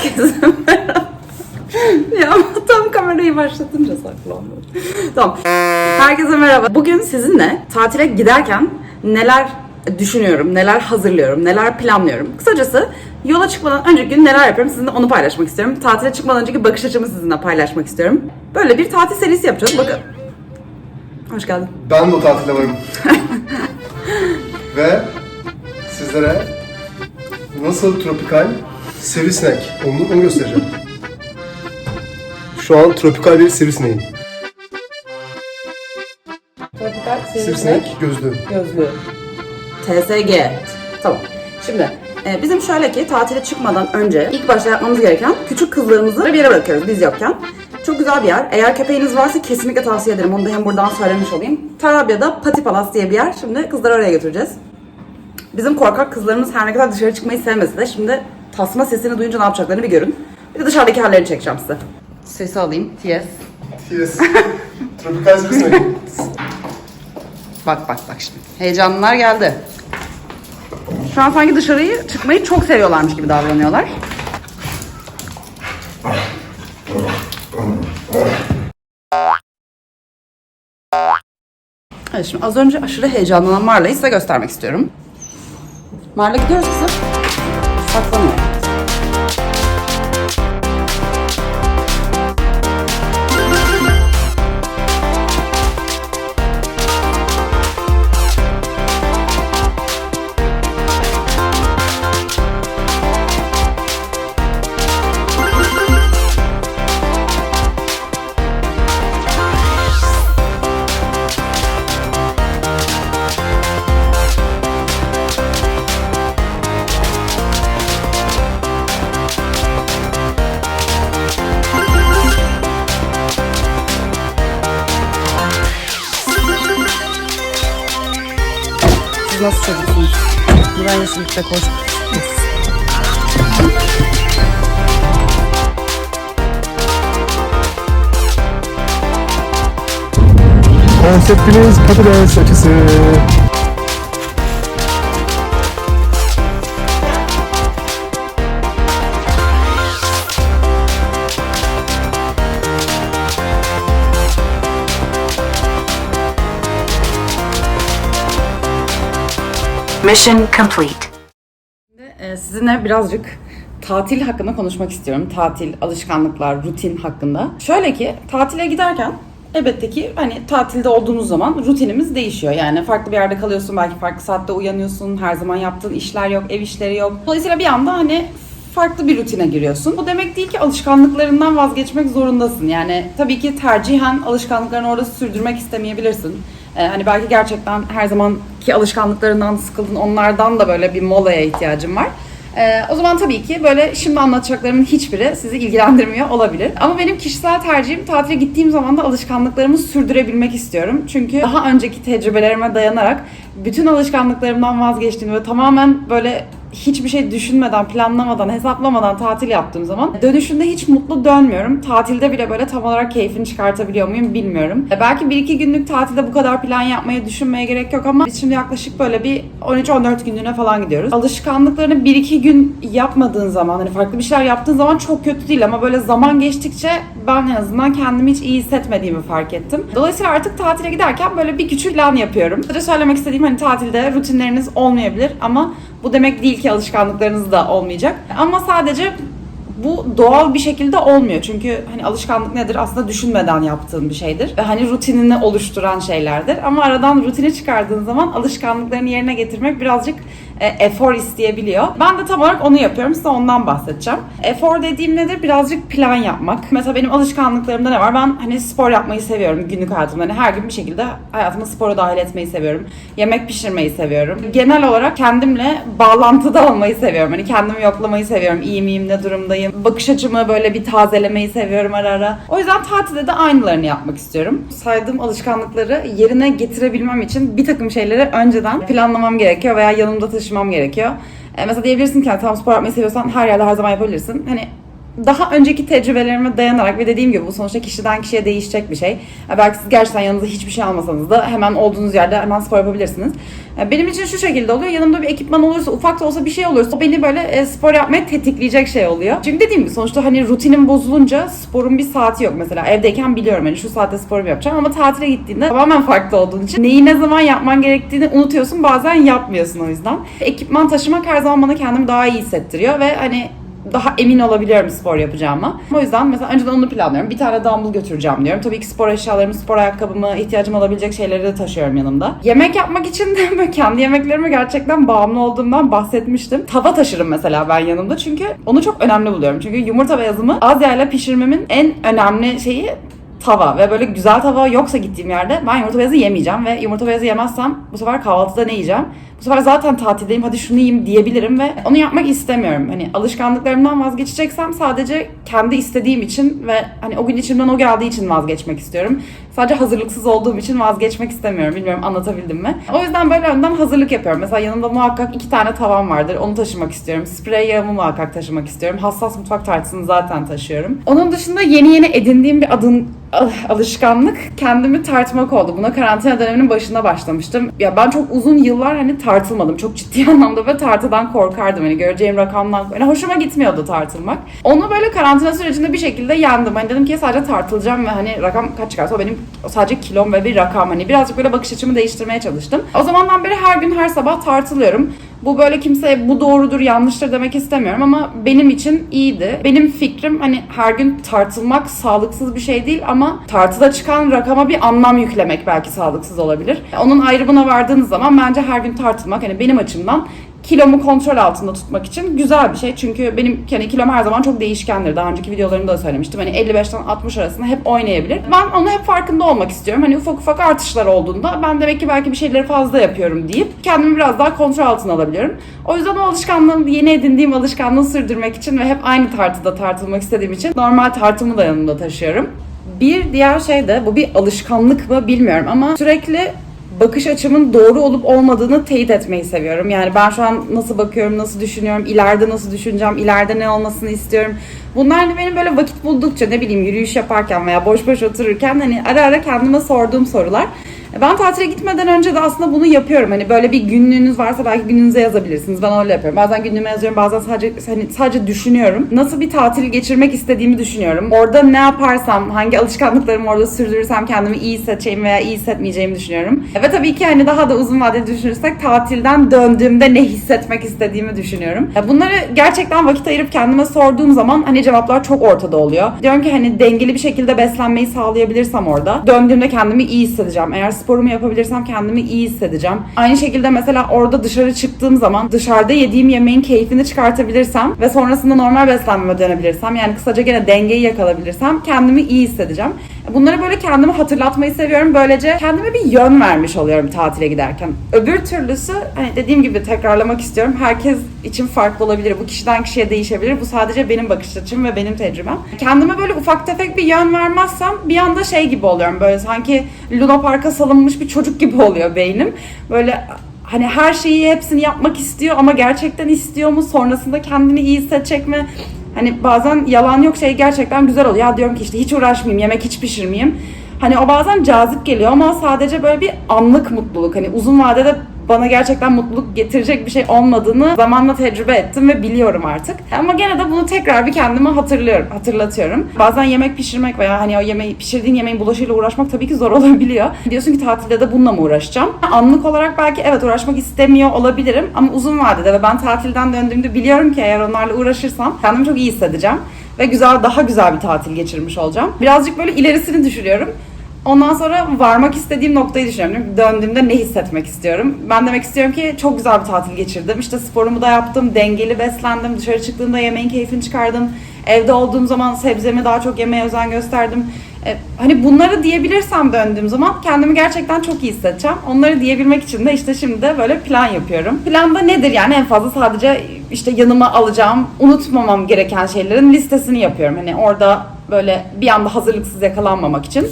Herkese merhaba. ya ama tam kamerayı başlatınca saklandım. tamam. Herkese merhaba. Bugün sizinle tatile giderken neler düşünüyorum, neler hazırlıyorum, neler planlıyorum. Kısacası yola çıkmadan önceki gün neler yapıyorum sizinle onu paylaşmak istiyorum. Tatile çıkmadan önceki bakış açımı sizinle paylaşmak istiyorum. Böyle bir tatil serisi yapacağız. Bakın. Hoş geldin. Ben de o tatilde varım. Ve sizlere nasıl tropikal sivrisinek onu, onu göstereceğim. Şu an tropikal bir sivrisineğim. Tropikal Sivrisinek gözlü. Gözlüğü. TSG. Tamam. Şimdi e, bizim şöyle ki tatile çıkmadan önce ilk başta yapmamız gereken küçük kızlarımızı bir yere bırakıyoruz biz yokken. Çok güzel bir yer. Eğer köpeğiniz varsa kesinlikle tavsiye ederim. Onu da hem buradan söylemiş olayım. Tarabya'da Pati Palas diye bir yer. Şimdi kızları oraya götüreceğiz. Bizim korkak kızlarımız her ne kadar dışarı çıkmayı sevmese de şimdi tasma sesini duyunca ne yapacaklarını bir görün. Bir de dışarıdaki hallerini çekeceğim size. Sesi alayım. Yes. Yes. tropikal sivrisinek. Bak bak bak şimdi. Heyecanlılar geldi. Şu an sanki dışarıyı çıkmayı çok seviyorlarmış gibi davranıyorlar. Evet şimdi az önce aşırı heyecanlanan Marla'yı size göstermek istiyorum. Marla gidiyoruz kızım. Saklanıyor. Siz nasıl çocuksunuz? Ben yeşillikte koştum. Konseptimiz patates açısı. Mission complete. Ee, Sizinle birazcık tatil hakkında konuşmak istiyorum. Tatil, alışkanlıklar, rutin hakkında. Şöyle ki tatile giderken elbette ki hani tatilde olduğumuz zaman rutinimiz değişiyor. Yani farklı bir yerde kalıyorsun, belki farklı saatte uyanıyorsun, her zaman yaptığın işler yok, ev işleri yok. Dolayısıyla bir anda hani farklı bir rutine giriyorsun. Bu demek değil ki alışkanlıklarından vazgeçmek zorundasın. Yani tabii ki tercihen alışkanlıklarını orada sürdürmek istemeyebilirsin. Ee, hani belki gerçekten her zamanki alışkanlıklarından sıkıldın, onlardan da böyle bir molaya ihtiyacın var. Ee, o zaman tabii ki böyle şimdi anlatacaklarımın hiçbiri sizi ilgilendirmiyor olabilir. Ama benim kişisel tercihim tatile gittiğim zaman da alışkanlıklarımı sürdürebilmek istiyorum. Çünkü daha önceki tecrübelerime dayanarak bütün alışkanlıklarımdan vazgeçtiğim ve tamamen böyle hiçbir şey düşünmeden, planlamadan, hesaplamadan tatil yaptığım zaman dönüşünde hiç mutlu dönmüyorum. Tatilde bile böyle tam olarak keyfini çıkartabiliyor muyum bilmiyorum. E, Belki bir iki günlük tatilde bu kadar plan yapmaya, düşünmeye gerek yok ama biz şimdi yaklaşık böyle bir 13-14 günlüğüne falan gidiyoruz. Alışkanlıklarını bir iki gün yapmadığın zaman, hani farklı bir şeyler yaptığın zaman çok kötü değil ama böyle zaman geçtikçe ben en azından kendimi hiç iyi hissetmediğimi fark ettim. Dolayısıyla artık tatile giderken böyle bir küçük plan yapıyorum. Sadece söylemek istediğim hani tatilde rutinleriniz olmayabilir ama bu demek değil ki alışkanlıklarınız da olmayacak. Ama sadece bu doğal bir şekilde olmuyor. Çünkü hani alışkanlık nedir? Aslında düşünmeden yaptığın bir şeydir. Ve hani rutinini oluşturan şeylerdir. Ama aradan rutini çıkardığın zaman alışkanlıklarını yerine getirmek birazcık efor isteyebiliyor. Ben de tam olarak onu yapıyorum. Size ondan bahsedeceğim. Efor dediğim nedir? Birazcık plan yapmak. Mesela benim alışkanlıklarımda ne var? Ben hani spor yapmayı seviyorum günlük hayatımda. Hani her gün bir şekilde hayatıma spora dahil etmeyi seviyorum. Yemek pişirmeyi seviyorum. Genel olarak kendimle bağlantıda olmayı seviyorum. Hani kendimi yoklamayı seviyorum. İyi miyim, ne durumdayım? Bakış açımı böyle bir tazelemeyi seviyorum ara ara. O yüzden tatilde de aynılarını yapmak istiyorum. Saydığım alışkanlıkları yerine getirebilmem için bir takım şeyleri önceden planlamam gerekiyor veya yanımda taşımam gerekiyor. E, mesela diyebilirsin ki "Yani tamam spor yapmayı seviyorsan her yerde her zaman yapabilirsin. Hani daha önceki tecrübelerime dayanarak ve dediğim gibi bu sonuçta kişiden kişiye değişecek bir şey. Belki siz gerçekten yanınıza hiçbir şey almasanız da hemen olduğunuz yerde hemen spor yapabilirsiniz. Ya Benim için şu şekilde oluyor. Yanımda bir ekipman olursa, ufak da olsa bir şey olursa o beni böyle e, spor yapmaya tetikleyecek şey oluyor. Çünkü dediğim gibi sonuçta hani rutinim bozulunca sporun bir saati yok mesela. Evdeyken biliyorum hani şu saatte sporumu yapacağım ama tatile gittiğinde tamamen farklı olduğun için neyi ne zaman yapman gerektiğini unutuyorsun. Bazen yapmıyorsun o yüzden. Ekipman taşımak her zaman bana kendimi daha iyi hissettiriyor ve hani daha emin olabiliyorum spor yapacağıma. O yüzden mesela önceden onu planlıyorum. Bir tane dumbbell götüreceğim diyorum. Tabii ki spor eşyalarımı, spor ayakkabımı, ihtiyacım olabilecek şeyleri de taşıyorum yanımda. Yemek yapmak için de böyle kendi yemeklerime gerçekten bağımlı olduğumdan bahsetmiştim. Tava taşırım mesela ben yanımda çünkü onu çok önemli buluyorum. Çünkü yumurta beyazımı az yağla pişirmemin en önemli şeyi tava ve böyle güzel tava yoksa gittiğim yerde ben yumurta beyazı yemeyeceğim ve yumurta beyazı yemezsem bu sefer kahvaltıda ne yiyeceğim? Bu sefer zaten tatildeyim hadi şunu yiyeyim diyebilirim ve onu yapmak istemiyorum. Hani alışkanlıklarımdan vazgeçeceksem sadece kendi istediğim için ve hani o gün içimden o geldiği için vazgeçmek istiyorum. Sadece hazırlıksız olduğum için vazgeçmek istemiyorum. Bilmiyorum anlatabildim mi? O yüzden böyle önden hazırlık yapıyorum. Mesela yanımda muhakkak iki tane tavam vardır. Onu taşımak istiyorum. Sprey yağımı muhakkak taşımak istiyorum. Hassas mutfak tartısını zaten taşıyorum. Onun dışında yeni yeni edindiğim bir adın alışkanlık kendimi tartmak oldu. Buna karantina döneminin başında başlamıştım. Ya ben çok uzun yıllar hani tartılmadım. Çok ciddi anlamda ve tartıdan korkardım. Hani göreceğim rakamdan. Yani hoşuma gitmiyordu tartılmak. Onu böyle karantina sürecinde bir şekilde yendim. Hani dedim ki sadece tartılacağım ve hani rakam kaç çıkarsa o benim sadece kilom ve bir rakam. Hani birazcık böyle bakış açımı değiştirmeye çalıştım. O zamandan beri her gün her sabah tartılıyorum. Bu böyle kimseye bu doğrudur yanlıştır demek istemiyorum ama benim için iyiydi. Benim fikrim hani her gün tartılmak sağlıksız bir şey değil ama tartıda çıkan rakama bir anlam yüklemek belki sağlıksız olabilir. Onun ayrımına vardığınız zaman bence her gün tartılmak hani benim açımdan kilomu kontrol altında tutmak için güzel bir şey. Çünkü benim hani kilom her zaman çok değişkendir. Daha önceki videolarımda da söylemiştim. Hani 55'ten 60 arasında hep oynayabilir. Ben onu hep farkında olmak istiyorum. Hani ufak ufak artışlar olduğunda ben demek ki belki bir şeyleri fazla yapıyorum deyip kendimi biraz daha kontrol altına alabiliyorum. O yüzden o alışkanlığı yeni edindiğim alışkanlığı sürdürmek için ve hep aynı tartıda tartılmak istediğim için normal tartımı da yanımda taşıyorum. Bir diğer şey de bu bir alışkanlık mı bilmiyorum ama sürekli bakış açımın doğru olup olmadığını teyit etmeyi seviyorum. Yani ben şu an nasıl bakıyorum, nasıl düşünüyorum, ileride nasıl düşüneceğim, ileride ne olmasını istiyorum. Bunlar da benim böyle vakit buldukça ne bileyim yürüyüş yaparken veya boş boş otururken hani ara ara kendime sorduğum sorular. Ben tatile gitmeden önce de aslında bunu yapıyorum. Hani böyle bir günlüğünüz varsa belki gününüze yazabilirsiniz. Ben öyle yapıyorum. Bazen günlüğüme yazıyorum, bazen sadece hani sadece düşünüyorum. Nasıl bir tatil geçirmek istediğimi düşünüyorum. Orada ne yaparsam, hangi alışkanlıklarımı orada sürdürürsem kendimi iyi hissedeceğimi veya iyi hissetmeyeceğimi düşünüyorum. Ve tabii ki hani daha da uzun vadeli düşünürsek tatilden döndüğümde ne hissetmek istediğimi düşünüyorum. Bunları gerçekten vakit ayırıp kendime sorduğum zaman hani cevaplar çok ortada oluyor. Diyorum ki hani dengeli bir şekilde beslenmeyi sağlayabilirsem orada döndüğümde kendimi iyi hissedeceğim. Eğer sporumu yapabilirsem kendimi iyi hissedeceğim. Aynı şekilde mesela orada dışarı çıktığım zaman dışarıda yediğim yemeğin keyfini çıkartabilirsem ve sonrasında normal beslenmeme dönebilirsem yani kısaca gene dengeyi yakalabilirsem kendimi iyi hissedeceğim. Bunları böyle kendime hatırlatmayı seviyorum. Böylece kendime bir yön vermiş oluyorum tatile giderken. Öbür türlüsü hani dediğim gibi tekrarlamak istiyorum. Herkes için farklı olabilir. Bu kişiden kişiye değişebilir. Bu sadece benim bakış açım ve benim tecrübem. Kendime böyle ufak tefek bir yön vermezsem bir anda şey gibi oluyorum. Böyle sanki Luna Park'a salınmış bir çocuk gibi oluyor beynim. Böyle hani her şeyi hepsini yapmak istiyor ama gerçekten istiyor mu? Sonrasında kendini iyi hissedecek mi? Hani bazen yalan yok şey gerçekten güzel oluyor. Ya diyorum ki işte hiç uğraşmayayım, yemek hiç pişirmeyeyim. Hani o bazen cazip geliyor ama sadece böyle bir anlık mutluluk. Hani uzun vadede bana gerçekten mutluluk getirecek bir şey olmadığını zamanla tecrübe ettim ve biliyorum artık. Ama gene de bunu tekrar bir kendime hatırlıyorum, hatırlatıyorum. Bazen yemek pişirmek veya hani o yemeği pişirdiğin yemeğin bulaşıyla uğraşmak tabii ki zor olabiliyor. Diyorsun ki tatilde de bununla mı uğraşacağım? Anlık olarak belki evet uğraşmak istemiyor olabilirim ama uzun vadede ve ben tatilden döndüğümde biliyorum ki eğer onlarla uğraşırsam kendimi çok iyi hissedeceğim ve güzel daha güzel bir tatil geçirmiş olacağım. Birazcık böyle ilerisini düşürüyorum. Ondan sonra varmak istediğim noktayı düşünüyorum. Döndüğümde ne hissetmek istiyorum? Ben demek istiyorum ki çok güzel bir tatil geçirdim. İşte sporumu da yaptım, dengeli beslendim, dışarı çıktığımda yemeğin keyfini çıkardım. Evde olduğum zaman sebzemi daha çok yemeye özen gösterdim. E, hani bunları diyebilirsem döndüğüm zaman kendimi gerçekten çok iyi hissedeceğim. Onları diyebilmek için de işte şimdi de böyle plan yapıyorum. Planda nedir yani en fazla sadece işte yanıma alacağım, unutmamam gereken şeylerin listesini yapıyorum. Hani orada böyle bir anda hazırlıksız yakalanmamak için.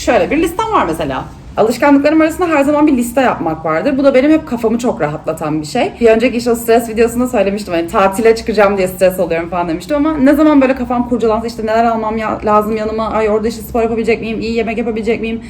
Şöyle bir listem var mesela. Alışkanlıklarım arasında her zaman bir liste yapmak vardır. Bu da benim hep kafamı çok rahatlatan bir şey. Bir önceki işte o stres videosunda söylemiştim. Hani tatile çıkacağım diye stres oluyorum falan demiştim ama ne zaman böyle kafam kurcalansa işte neler almam ya, lazım yanıma, ay orada işte spor yapabilecek miyim, iyi yemek yapabilecek miyim?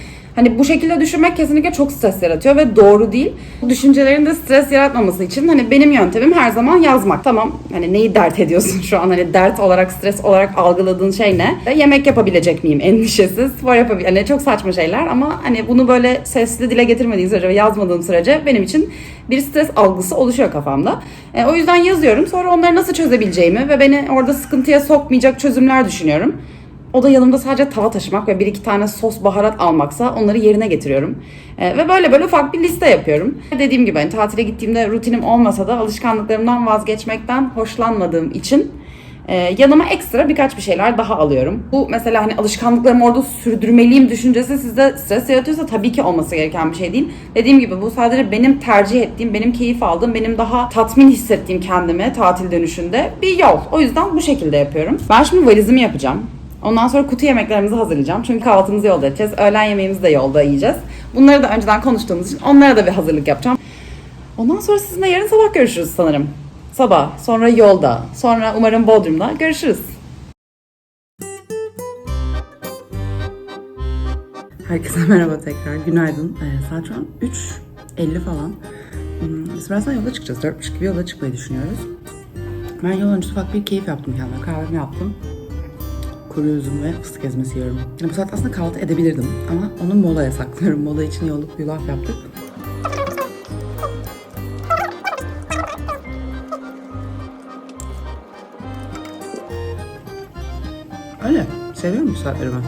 Hani bu şekilde düşünmek kesinlikle çok stres yaratıyor ve doğru değil. Bu düşüncelerin de stres yaratmaması için hani benim yöntemim her zaman yazmak. Tamam hani neyi dert ediyorsun şu an hani dert olarak stres olarak algıladığın şey ne? E, yemek yapabilecek miyim endişesi, spor yapabil hani çok saçma şeyler ama hani bunu böyle sesli dile getirmediğim sürece ve yazmadığım sürece benim için bir stres algısı oluşuyor kafamda. E, o yüzden yazıyorum. Sonra onları nasıl çözebileceğimi ve beni orada sıkıntıya sokmayacak çözümler düşünüyorum. O da yanımda sadece tava taşımak ve bir iki tane sos baharat almaksa onları yerine getiriyorum. Ee, ve böyle böyle ufak bir liste yapıyorum. Dediğim gibi hani tatile gittiğimde rutinim olmasa da alışkanlıklarımdan vazgeçmekten hoşlanmadığım için e, yanıma ekstra birkaç bir şeyler daha alıyorum. Bu mesela hani alışkanlıklarımı orada sürdürmeliyim düşüncesi sizde stres yaratıyorsa tabii ki olması gereken bir şey değil. Dediğim gibi bu sadece benim tercih ettiğim, benim keyif aldığım, benim daha tatmin hissettiğim kendime tatil dönüşünde bir yol. O yüzden bu şekilde yapıyorum. Ben şimdi valizimi yapacağım. Ondan sonra kutu yemeklerimizi hazırlayacağım. Çünkü kahvaltımızı yolda edeceğiz. Öğlen yemeğimizi de yolda yiyeceğiz. Bunları da önceden konuştuğumuz için onlara da bir hazırlık yapacağım. Ondan sonra sizinle yarın sabah görüşürüz sanırım. Sabah, sonra yolda, sonra umarım Bodrum'da görüşürüz. Herkese merhaba tekrar. Günaydın. Ee, saat şu an 3.50 falan. Hmm, Biz birazdan yola çıkacağız. 4.30 gibi yola çıkmayı düşünüyoruz. Ben yol öncesi ufak bir keyif yaptım kendime. Kahvemi yaptım kuru üzüm ve fıstık ezmesi yiyorum. Yani bu saatte aslında kahvaltı edebilirdim ama onu molaya saklıyorum. Mola için yolluk yulaf yaptık. Öyle. Seviyorum bu saatleri ben.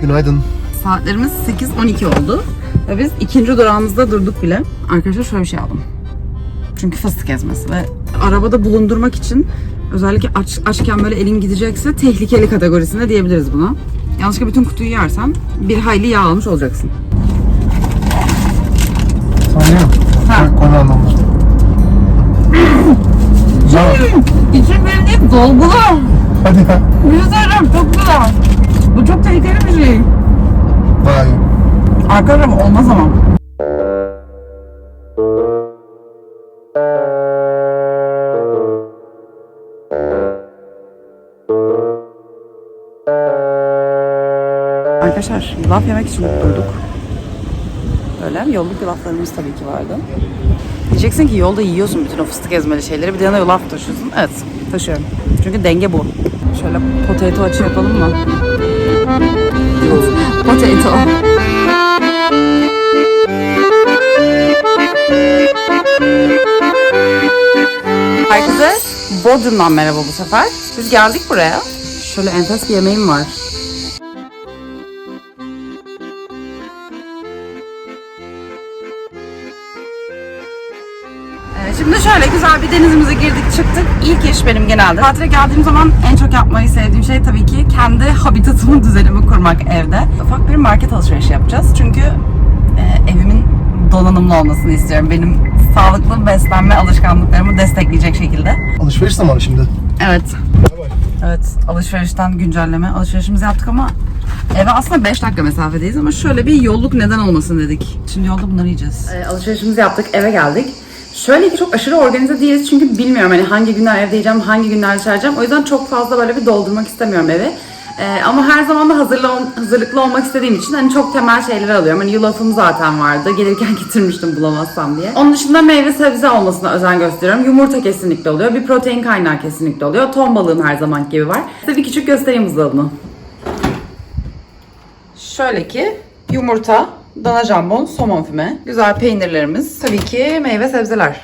Günaydın. Saatlerimiz 8.12 oldu. Ve biz ikinci durağımızda durduk bile. Arkadaşlar şöyle bir şey aldım. Çünkü fıstık ezmesi ve arabada bulundurmak için özellikle aç, açken böyle elin gidecekse tehlikeli kategorisinde diyebiliriz buna. Yanlışlıkla bütün kutuyu yersen bir hayli yağ almış olacaksın. Saniye. Ha. Konu anlamda. Güzel. İçim benim hep dolgulu. Hadi ya. Güzelim çok güzel. Bu çok tehlikeli bir şey. Vay. Arkadaşlar olmaz ama. Arkadaşlar yulaf yemek için durduk. Böyle yolluk yulaflarımız tabii ki vardı. Diyeceksin ki yolda yiyorsun bütün o fıstık ezmeli şeyleri bir de yanına yulaf taşıyorsun. Evet taşıyorum. Çünkü denge bu. Şöyle potato açı yapalım mı? potato. Herkese Bodrum'dan merhaba bu sefer. Biz geldik buraya. Şöyle enfes bir yemeğim var. Şöyle güzel bir denizimize girdik çıktık. İlk iş benim genelde. Tatile geldiğim zaman en çok yapmayı sevdiğim şey tabii ki kendi habitatımı, düzenimi kurmak evde. Ufak bir market alışverişi yapacağız. Çünkü e, evimin donanımlı olmasını istiyorum. Benim sağlıklı beslenme alışkanlıklarımı destekleyecek şekilde. Alışveriş zamanı şimdi. Evet. Evet, alışverişten güncelleme. Alışverişimizi yaptık ama eve aslında 5 dakika mesafedeyiz ama şöyle bir yolluk neden olmasın dedik. Şimdi yolda bunları yiyeceğiz. alışverişimizi yaptık, eve geldik. Şöyle ki çok aşırı organize değiliz çünkü bilmiyorum hani hangi günler evde yiyeceğim, hangi günler dışarı yiyeceğim. O yüzden çok fazla böyle bir doldurmak istemiyorum evi. Ee, ama her zaman da hazırlı, hazırlıklı olmak istediğim için hani çok temel şeyleri alıyorum. Hani yulafım zaten vardı. Gelirken getirmiştim bulamazsam diye. Onun dışında meyve sebze olmasına özen gösteriyorum. Yumurta kesinlikle oluyor. Bir protein kaynağı kesinlikle oluyor. Ton balığım her zaman gibi var. Size bir küçük göstereyim buzdolabını. Şöyle ki yumurta, dana jambon, somon füme, güzel peynirlerimiz, tabii ki meyve sebzeler.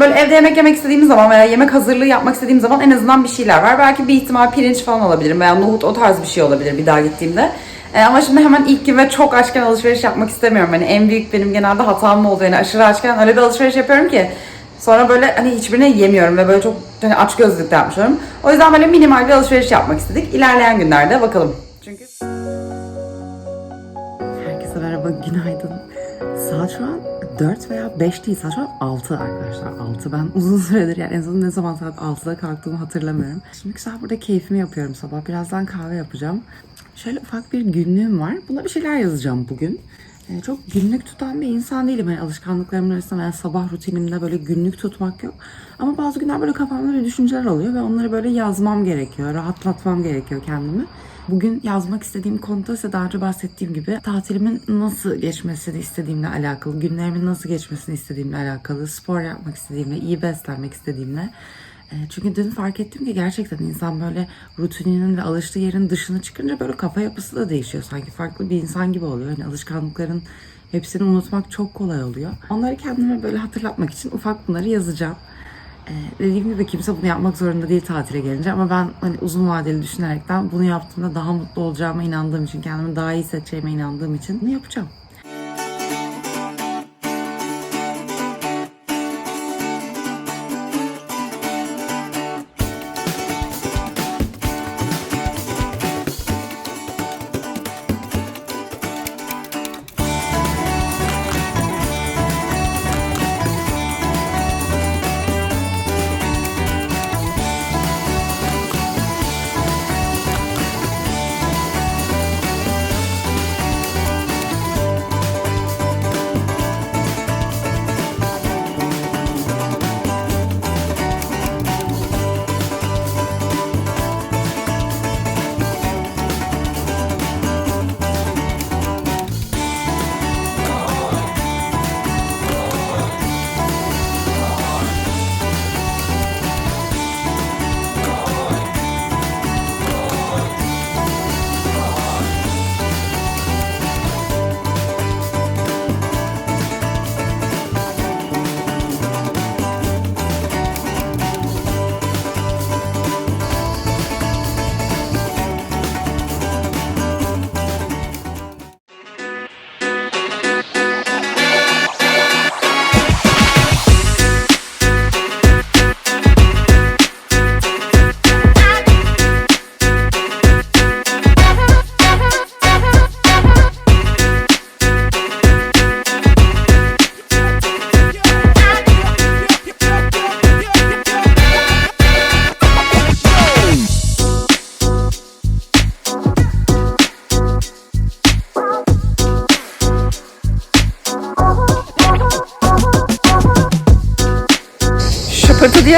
Böyle evde yemek yemek istediğimiz zaman veya yemek hazırlığı yapmak istediğim zaman en azından bir şeyler var. Belki bir ihtimal pirinç falan alabilirim veya nohut o tarz bir şey olabilir bir daha gittiğimde. Ee, ama şimdi hemen ilk gün ve çok açken alışveriş yapmak istemiyorum. Hani en büyük benim genelde hatam oldu yani aşırı açken öyle bir alışveriş yapıyorum ki sonra böyle hani hiçbirini yemiyorum ve böyle çok hani aç gözlükte yapmış. O yüzden böyle minimal bir alışveriş yapmak istedik. İlerleyen günlerde bakalım. Çünkü Herkese merhaba, günaydın. Saat şu an 4 veya 5 değil. Saat şu an 6 arkadaşlar. 6. Ben uzun süredir yani en son ne zaman saat 6'da kalktığımı hatırlamıyorum. Şimdi güzel burada keyfimi yapıyorum sabah. Birazdan kahve yapacağım. Şöyle ufak bir günlüğüm var. Buna bir şeyler yazacağım bugün. Ee, çok günlük tutan bir insan değilim. Yani alışkanlıklarımın arasında veya sabah rutinimde böyle günlük tutmak yok. Ama bazı günler böyle kafamda böyle düşünceler oluyor ve onları böyle yazmam gerekiyor. Rahatlatmam gerekiyor kendimi. Bugün yazmak istediğim konuda size daha önce bahsettiğim gibi tatilimin nasıl geçmesini istediğimle alakalı, günlerimin nasıl geçmesini istediğimle alakalı, spor yapmak istediğimle, iyi beslenmek istediğimle. Çünkü dün fark ettim ki gerçekten insan böyle rutininin ve alıştığı yerin dışına çıkınca böyle kafa yapısı da değişiyor. Sanki farklı bir insan gibi oluyor. Hani alışkanlıkların hepsini unutmak çok kolay oluyor. Onları kendime böyle hatırlatmak için ufak bunları yazacağım. Ee, dediğim gibi kimse bunu yapmak zorunda değil tatile gelince ama ben hani uzun vadeli düşünerekten bunu yaptığımda daha mutlu olacağıma inandığım için, kendimi daha iyi hissedeceğime inandığım için bunu yapacağım.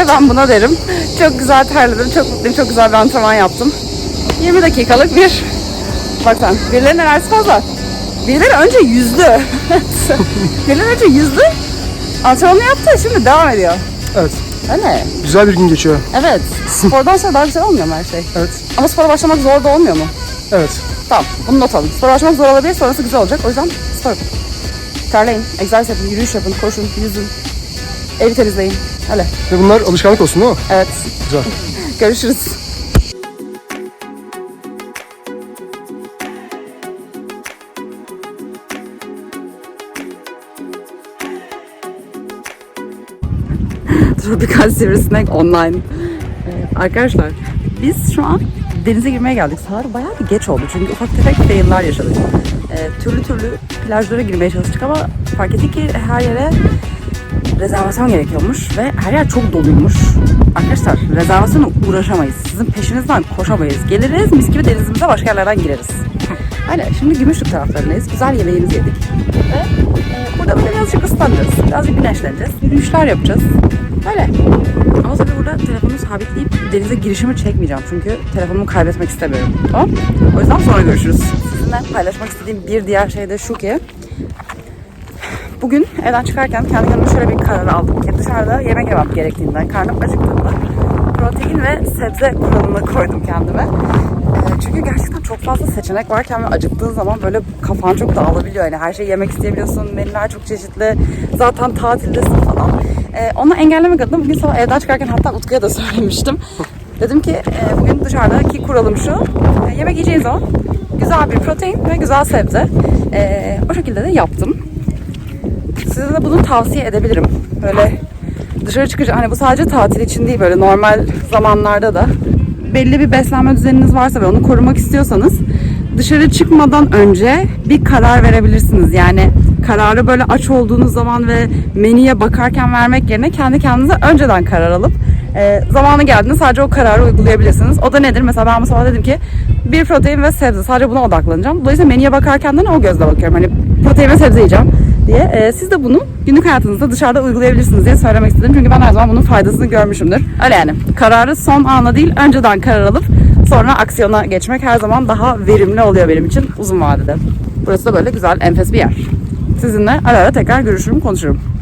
Ben buna derim. Çok güzel terledim, çok mutluyum, çok güzel bir antrenman yaptım. 20 dakikalık bir, bak sen, birilerinin enerjisi fazla. Birileri önce yüzdü. birileri önce yüzdü, antrenmanı yaptı, şimdi devam ediyor. Evet. Öyle. Güzel bir gün geçiyor. Evet. Spordan sonra daha güzel olmuyor mu her şey? Evet. Ama spora başlamak zor da olmuyor mu? Evet. Tamam, bunu not alın. Spora başlamak zor olabilir, sonrası güzel olacak. O yüzden spor yapın. Terleyin, egzersiz yapın, yürüyüş yapın, koşun, yüzün. Evi temizleyin. Öyle. Ve bunlar alışkanlık olsun değil mi? Evet. Güzel. Görüşürüz. Tropikal Sivrisinek Online. Ee, arkadaşlar biz şu an denize girmeye geldik. Saat bayağı bir geç oldu çünkü ufak tefek failler yaşadık. Ee, türlü türlü plajlara girmeye çalıştık ama fark ettik ki her yere rezervasyon gerekiyormuş ve her yer çok doluymuş. Arkadaşlar rezervasyona uğraşamayız. Sizin peşinizden koşamayız. Geliriz mis gibi denizimize başka yerlerden gireriz. Öyle şimdi Gümüşlük taraflarındayız. Güzel yemeğimizi yedik. Ve e, burada böyle birazcık ıslanacağız. Birazcık güneşleneceğiz. Yürüyüşler yapacağız. Öyle. Ama tabii burada telefonumu sabitleyip denize girişimi çekmeyeceğim. Çünkü telefonumu kaybetmek istemiyorum. Tamam O yüzden sonra görüşürüz. Sizinle paylaşmak istediğim bir diğer şey de şu ki Bugün evden çıkarken kendi kendime şöyle bir karar aldım ki dışarıda yemek yemem gerektiğinden, karnım acıktığında protein ve sebze kuralını koydum kendime. Ee, çünkü gerçekten çok fazla seçenek varken ve acıktığın zaman böyle kafan çok dağılabiliyor. Yani her şeyi yemek isteyebiliyorsun, menüler çok çeşitli, zaten tatildesin falan. Ee, onu engellemek adına bugün sabah evden çıkarken hatta Utku'ya da söylemiştim. Dedim ki e, bugün dışarıdaki kuralım şu, e, yemek yiyeceğin zaman güzel bir protein ve güzel sebze. E, o şekilde de yaptım. Size de bunu tavsiye edebilirim. Böyle dışarı çıkınca hani bu sadece tatil için değil böyle normal zamanlarda da belli bir beslenme düzeniniz varsa ve onu korumak istiyorsanız dışarı çıkmadan önce bir karar verebilirsiniz. Yani kararı böyle aç olduğunuz zaman ve menüye bakarken vermek yerine kendi kendinize önceden karar alıp e, zamanı geldiğinde sadece o kararı uygulayabilirsiniz. O da nedir? Mesela ben bu sabah dedim ki bir protein ve sebze sadece buna odaklanacağım. Dolayısıyla menüye bakarken de o gözle bakıyorum. Hani protein ve sebze yiyeceğim diye. E, siz de bunu günlük hayatınızda dışarıda uygulayabilirsiniz diye söylemek istedim. Çünkü ben her zaman bunun faydasını görmüşümdür. Öyle yani. Kararı son ana değil önceden karar alıp sonra aksiyona geçmek her zaman daha verimli oluyor benim için uzun vadede. Burası da böyle güzel, enfes bir yer. Sizinle ara ara tekrar görüşürüm, konuşurum.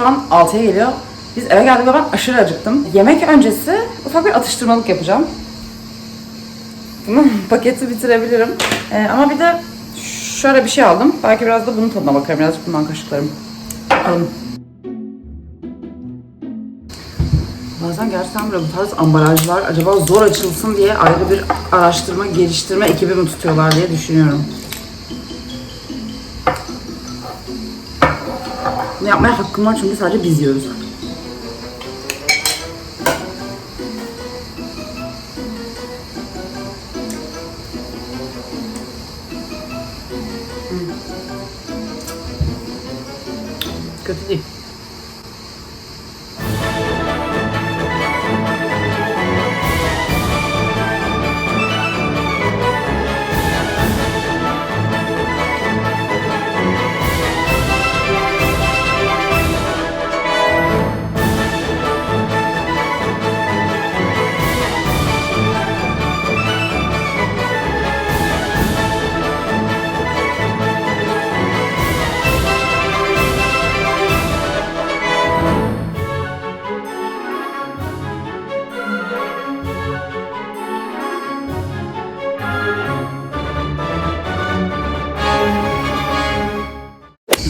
Şu an 6'ya geliyor. Biz eve geldik ve ben aşırı acıktım. Yemek öncesi ufak bir atıştırmalık yapacağım. Bunu paketi bitirebilirim. Ee, ama bir de şöyle bir şey aldım. Belki biraz da bunun tadına bakarım. Birazcık bundan kaşıklarım. Bakalım. Bazen gerçekten böyle bu tarz ambalajlar acaba zor açılsın diye ayrı bir araştırma, geliştirme ekibi mi tutuyorlar diye düşünüyorum. Yapmaya hakkım var çünkü sadece biz yiyoruz.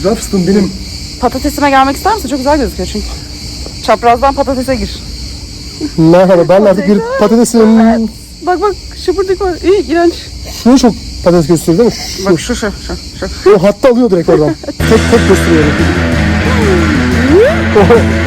Güzel fıstığım benim. Patatesime gelmek ister misin? Çok güzel gözüküyor çünkü. Çaprazdan patatese gir. Merhaba ben artık bir patatesin Bak bak şıpırdık var. İyi iğrenç. şunu çok patates gösteriyor değil mi? Şu, Bak şu şu şu. şu. o hatta alıyor direkt oradan. tek tek gösteriyor.